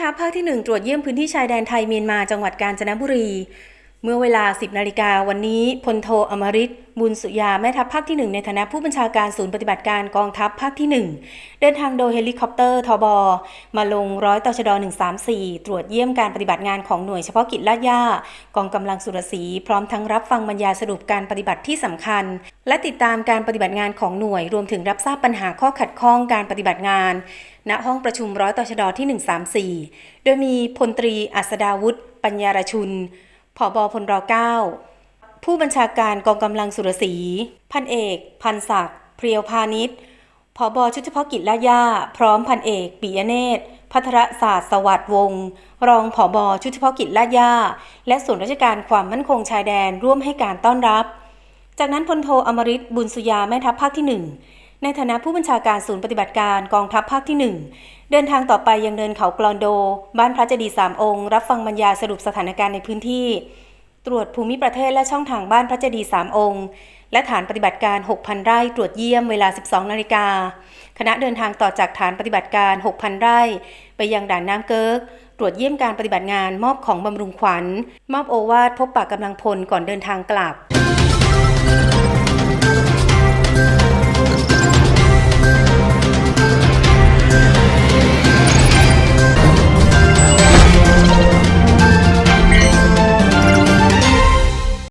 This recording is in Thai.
ทัพภาคที่ 1 ตรวจเยี่ยมพื้นที่ชายแดนไทยเมียนมาจังหวัดกาญจนบุรี เมื่อเวลา 10 นาฬิกาวันนี้พลโทอมริตบุญสุยาแม่ทัพภาคที่ 1 ในฐานะผู้บัญชาการศูนย์ปฏิบัติการกองทัพภาคที่ 1 เดินทางโดยเฮลิคอปเตอร์ทบมาลงร้อยตชด 134 ตรวจเยี่ยมการปฏิบัติงานของหน่วยเฉพาะกิจลาดย่ากองกำลังสุรศีพร้อมทั้งรับฟังบรรยายสรุปการปฏิบัติที่สำคัญ และติดตามการปฏิบัติงานของหน่วยรวมถึงรับทราบปัญหาข้อขัดข้องการปฏิบัติงาน ณห้องประชุมร้อยตชดที่ 134 โดยมีพลตรีอัศดาวุฒิปัญญารชุน ผอบอพลรเก้าผู้บัญชาการกองกำลังสุรศรี พันเอก พันศักดิ์เพรียวพาณิชย์ผอบอชุดเฉพาะกิจลาย่า พร้อมพันเอกปิยเนตรพัทรศาสตร์สวัสดิ์วงศ์รองผอบอชุดเฉพาะกิจลาย่า และส่วนราชการความมั่นคงชายแดนร่วมให้การต้อนรับ จากนั้นพลโทอมริตบุญสุยาแม่ทัพภาคที่ 1 ในฐานะผู้บัญชาการศูนย์ปฏิบัติการกองทัพภาคที่ 1 เดินทางต่อไปยังเนินเขากลอนโด บ้านพระเจดีย์สามองค์ รับฟังบรรยายสรุปสถานการณ์ในพื้นที่ ตรวจภูมิประเทศและช่องทางบ้านพระเจดีย์สามองค์ และฐานปฏิบัติการ 6,000 ไร่ตรวจเยี่ยมเวลา 12 นาฬิกา คณะเดินทางต่อจากฐานปฏิบัติการ 6,000 ไร่ ไปยังด่านน้ำเกิกตรวจเยี่ยมการปฏิบัติงานมอบของบำรุงขวัญ มอบโอวาทพบปะกำลังพลก่อนเดินทางกลับ